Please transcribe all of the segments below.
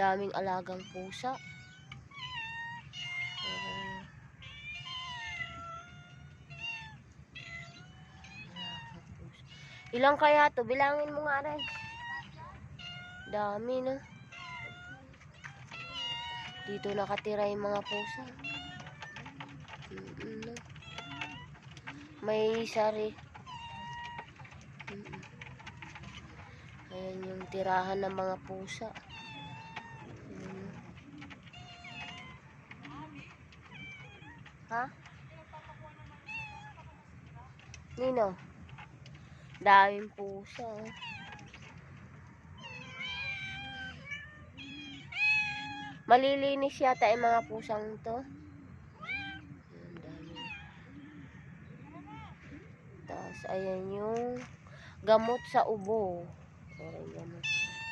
daming alagang pusa. Ilang kaya to? Bilangin mo nga rin. Dami na. Dito nakatira yung mga pusa. May sari. Ayan yung tirahan ng mga pusa. Ayan. Ha? Nino? Daming pusa. oh. Malilinis yata yung mga pusang to. Tapos, ayan yung gamot sa ubo. Ayan, gamot.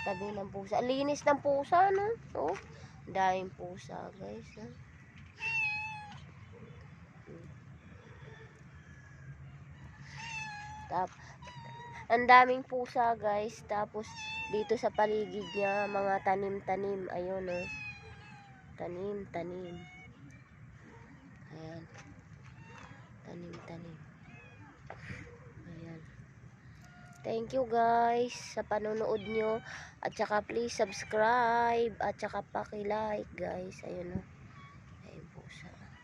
Tabi ng pusa. Linis ng pusa, no? Oh, ang daming pusa, guys. ah. Tap, ang daming pusa, guys. Tapos, dito sa paligid niya, mga tanim-tanim. Ayun, oh. Tanim, tanim. Ayan. Tanim, tanim. Ayan. Thank you guys sa panonood nyo. At saka please subscribe. At saka paki-like guys. Ayun o.